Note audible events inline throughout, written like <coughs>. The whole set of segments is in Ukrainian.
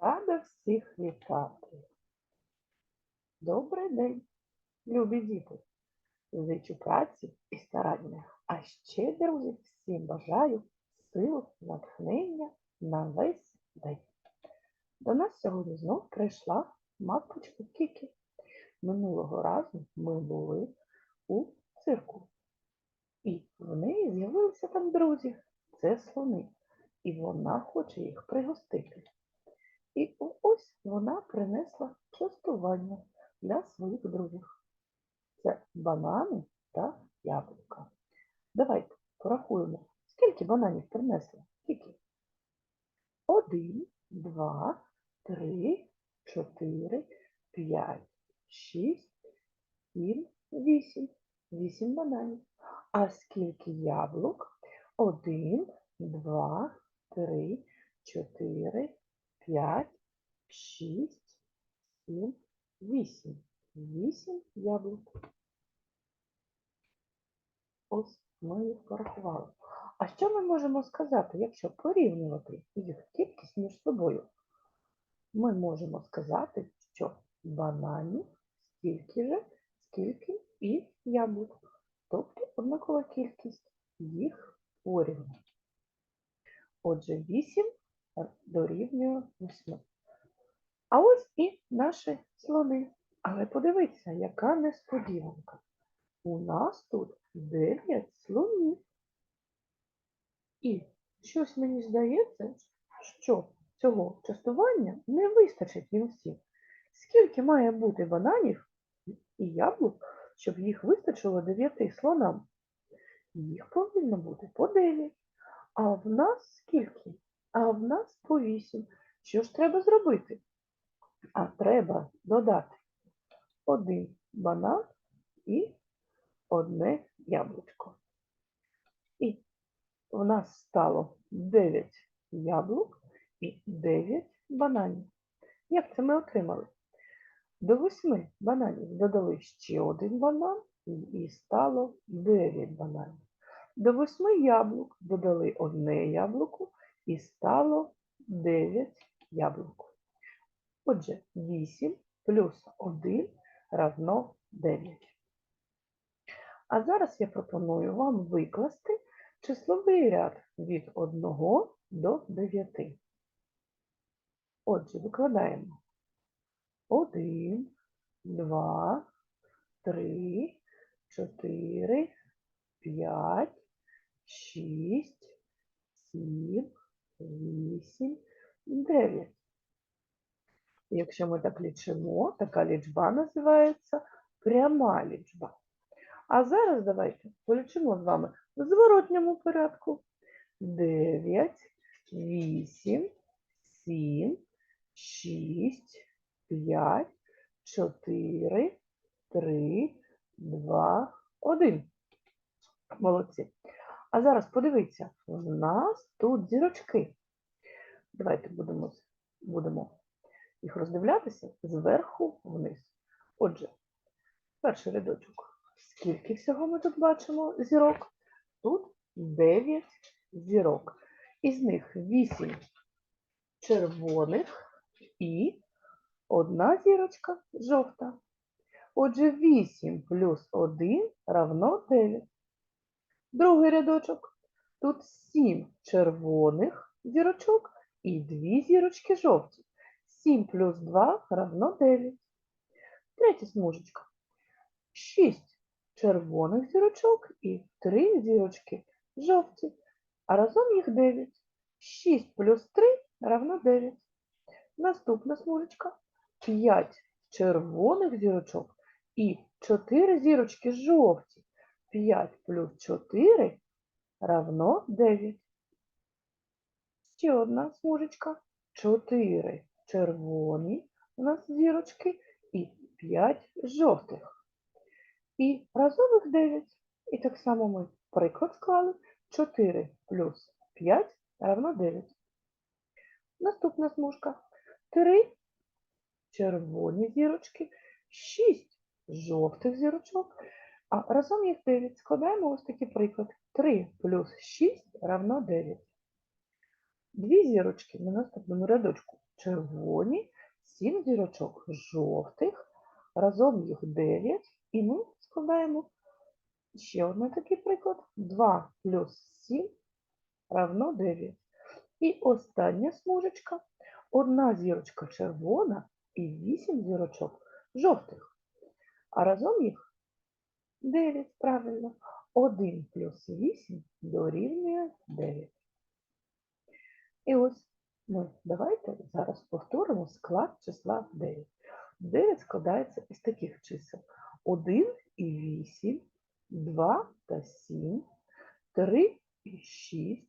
Рада всіх вітати. Добрий день, любі діти. Зичу праці і старання. А ще, друзі, всім бажаю сил, натхнення на весь день. До нас сьогодні знов прийшла мавпочка Кікі. Минулого разу ми були у цирку. І в неї з'явилися там друзі. Це слони. І вона хоче їх пригостити. І ось вона принесла частування для своїх друзів. Це банани та яблука. Давайте порахуємо, скільки бананів принесла. Скільки? Один, два, три, чотири, п'ять, шість, сім, вісім. Вісім бананів. А скільки яблук? Один, два, три, чотири, п'ять, шість, сім, вісім. Вісім яблук. Ось ми їх порахували. А що ми можемо сказати, якщо порівнювати їх кількість між собою? Ми можемо сказати, що бананів стільки же, скільки і яблук. Тобто однакова кількість їх порівну. Отже, 8 дорівнює 8. А ось і наші слони. Але подивіться, яка несподіванка. У нас тут 9 слонів. І щось мені здається, що цього частування не вистачить їм всім. Скільки має бути бананів і яблук, щоб їх вистачило 9 слонам? Їх повинно бути по 9. А в нас скільки? А в нас по 8. Що ж треба зробити? А треба додати один банан і одне яблучко. І в нас стало 9 яблук і 9 бананів. Як це ми отримали? До 8 бананів додали ще один банан і стало 9 бананів. До 8 яблук додали одне яблуко і стало 9 яблук. Отже, 8 плюс 1 равно 9. А зараз я пропоную вам викласти числовий ряд від 1 до 9. Отже, викладаємо 1, 2, 3, 4, 5, 6, 7, 8, 9. Якщо ми так лічимо, така лічба називається пряма лічба. А зараз давайте полічимо з вами в зворотньому порядку. 9, 8, 7, 6, 5, 4, 3, 2, 1. Молодці. А зараз подивіться, в нас тут зірочки. Давайте будемо, будемо їх роздивлятися зверху вниз. Отже, перший рядочок. Скільки всього ми тут бачимо зірок? Тут 9 зірок. Із них 8 червоних і одна зірочка жовта. Отже, 8 плюс 1 равно 9. Другий рядочок. Тут 7 червоних зірочок і 2 зірочки жовті. 7 плюс 2 равно 9. Третя смужечка. 6 червоних зірочок і 3 зірочки жовті. А разом їх 9. 6 плюс 3 равно 9. Наступна смужечка. 5 червоних зірочок і 4 зірочки жовті. 5 плюс 4 равно 9. Ще одна смужечка. 4 червоні у нас зірочки і 5 жовтих. І разом їх 9. І так само ми приклад склали. 4 плюс 5 равно 9. Наступна смужка. 3 червоні зірочки, 6 жовтих зірочок, а разом їх 9. Складаємо ось такий приклад. 3 плюс 6 равно 9. дві зірочки на наступному рядочку. Червоні, сім зірочок жовтих, разом їх 9, і ми складаємо ще один такий приклад. 2 плюс 7 равно 9. І остання смужечка. Одна зірочка червона і 8 зірочок жовтих. А разом їх 9, правильно. 1 плюс 8 дорівнює 9. І ось ми давайте зараз повторимо склад числа 9. 9 складається із таких чисел. 1 і 8, 2 та 7, 3 і 6,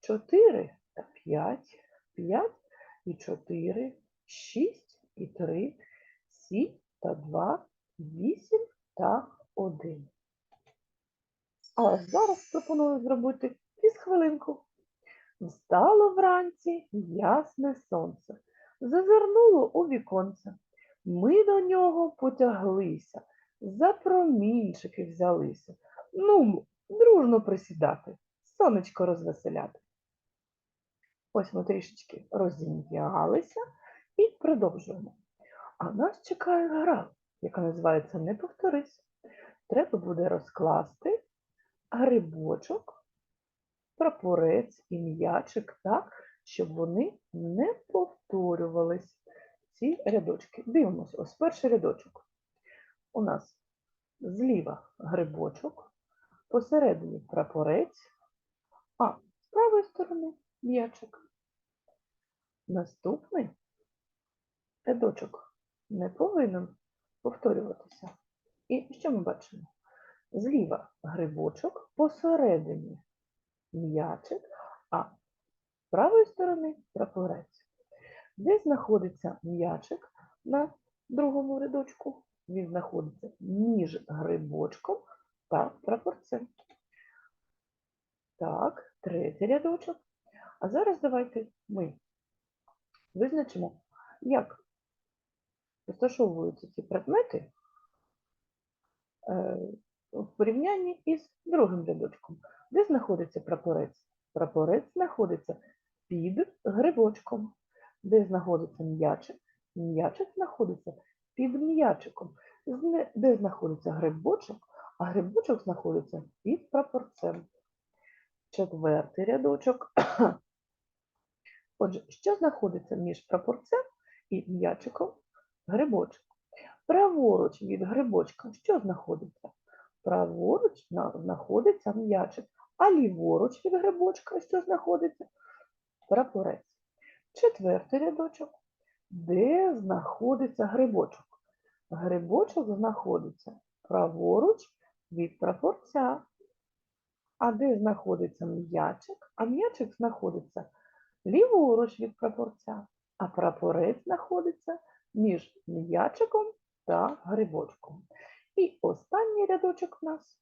4 та 5, 5 і 4, 6 і 3, 7 та 2, 8 та 1. А зараз пропоную зробити хвилинку. Встало вранці ясне сонце, зазирнуло у віконце. Ми до нього потяглися, за промінчики взялися. Ну, дружно присідати, сонечко розвеселяти. Ось ми трішечки розім'ялися і продовжуємо. А нас чекає гра, яка називається Не повторись. Треба буде розкласти грибочок, прапорець і м'ячик так, щоб вони не повторювались ці рядочки. Дивимося, ось перший рядочок. У нас зліва грибочок, посередині прапорець, а з правої сторони м'ячик. Наступний рядочок не повинен повторюватися. І що ми бачимо? Зліва грибочок, посередині м'ячик, а з правої сторони прапорець. Де знаходиться м'ячик на другому рядочку? Він знаходиться між грибочком та прапорцем. Так, третій рядочок. А зараз давайте ми визначимо, як розташовуються ці предмети в порівнянні із другим рядочком. Де знаходиться прапорець? Прапорець знаходиться під грибочком. Де знаходиться м'ячик? М'ячик знаходиться під м'ячиком. Де знаходиться грибочок? А грибочок знаходиться під прапорцем. Четвертий рядочок. <coughs> Отже, що знаходиться між прапорцем і м'ячиком? Грибочок. Праворуч від грибочка що знаходиться? Праворуч знаходиться м'ячик, а ліворуч від грибочка що знаходиться? Прапорець. Четвертий рядочок. Де знаходиться грибочок? Грибочок знаходиться праворуч від прапорця. А де знаходиться м'ячик? А м'ячик знаходиться ліворуч від прапорця, а прапорець знаходиться між м'ячиком та грибочком. І останній рядочок в нас.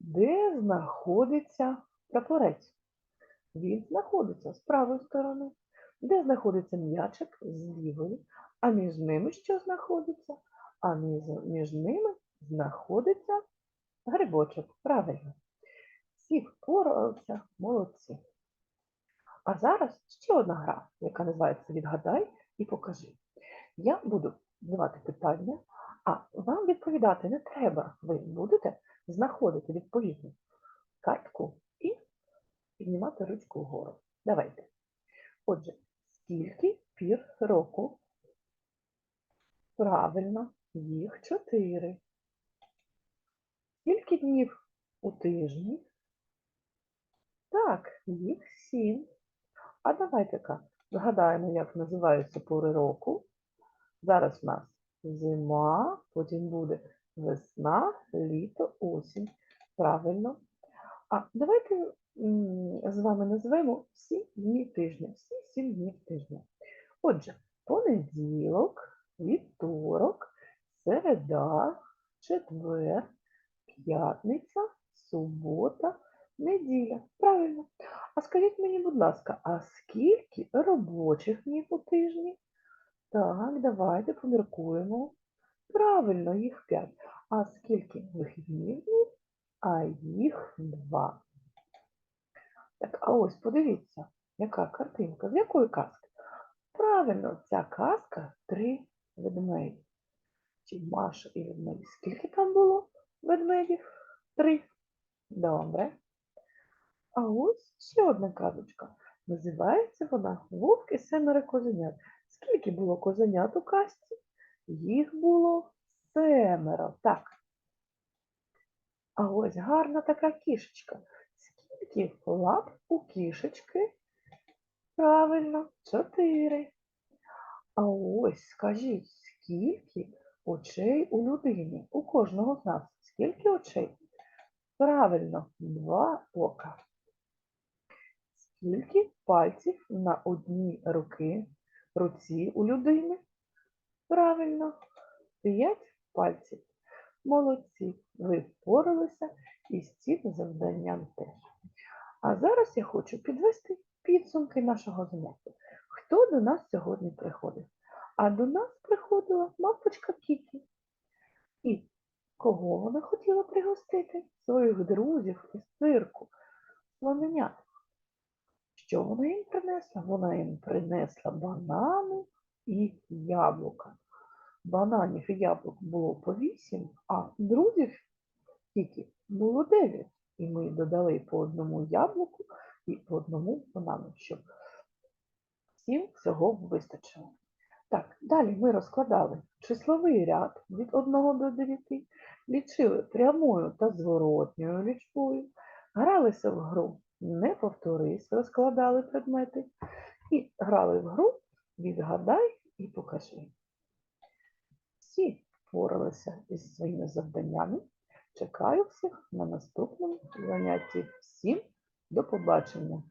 Де знаходиться прапорець? Він знаходиться з правої сторони. Де знаходиться м'ячик з лівої, а між ними що знаходиться? А між, ними знаходиться грибочок. Правильно. Всі впоралися, молодці. А зараз ще одна гра, яка називається Відгадай і покажи. Я буду задавати питання, а вам відповідати не треба. Ви будете знаходити відповідну картку і піднімати ручку вгору. Давайте. Отже, скільки пір року? Правильно, їх чотири. Скільки днів у тижні? Так, їх сім. А давайте-ка згадаємо, як називаються пори року. Зараз в нас зима, потім буде весна, літо, осінь. Правильно. А давайте з вами назвемо всі дні тижня. Всі сім днів тижня. Отже, понеділок, вівторок, середа, четвер, п'ятниця, субота, неділя. Правильно. А скажіть мені, будь ласка, а скільки робочих днів у тижні? Так, давайте поміркуємо. Правильно, їх п'ять. А скільки вихідних днів? А їх два. Так, а ось подивіться, Яка картинка? З якої казки? Правильно, ця казка три ведмеді. Чи Маша і ведмеді? Скільки там було ведмедів? Три. Добре. А ось ще одна казочка. Називається вона Вовк і семеро козенят. Скільки було козенят у казці? Їх було семеро. Так. А ось гарна така кішечка. Скільки лап у кішечки? Правильно, чотири. А ось скажіть, скільки очей у людини? У кожного з нас. Скільки очей? Правильно, два ока. Скільки пальців на одній руки, руці у людини? Правильно, п'ять пальців. Молодці, ви впоралися із цим завданням теж. А зараз я хочу підвести підсумки нашого заняття. Хто до нас сьогодні приходив? А до нас приходила мавпочка Кікі. І кого вона хотіла пригостити? Своїх друзів із цирку, слоненят. Що вона їм принесла? Вона їм принесла банани і яблука. Бананів і яблук було по вісім, а друзів тільки було дев'ять. І ми додали по одному яблуку і по одному банану, щоб всім всього вистачило. Так, далі ми розкладали числовий ряд від 1 до 9, лічили прямою та зворотньою лічбою, гралися в гру не повторись, розкладали предмети і грали в гру відгадай і покажи. Всі впоралися із своїми завданнями. Чекаю всіх на наступному занятті. Всім до побачення!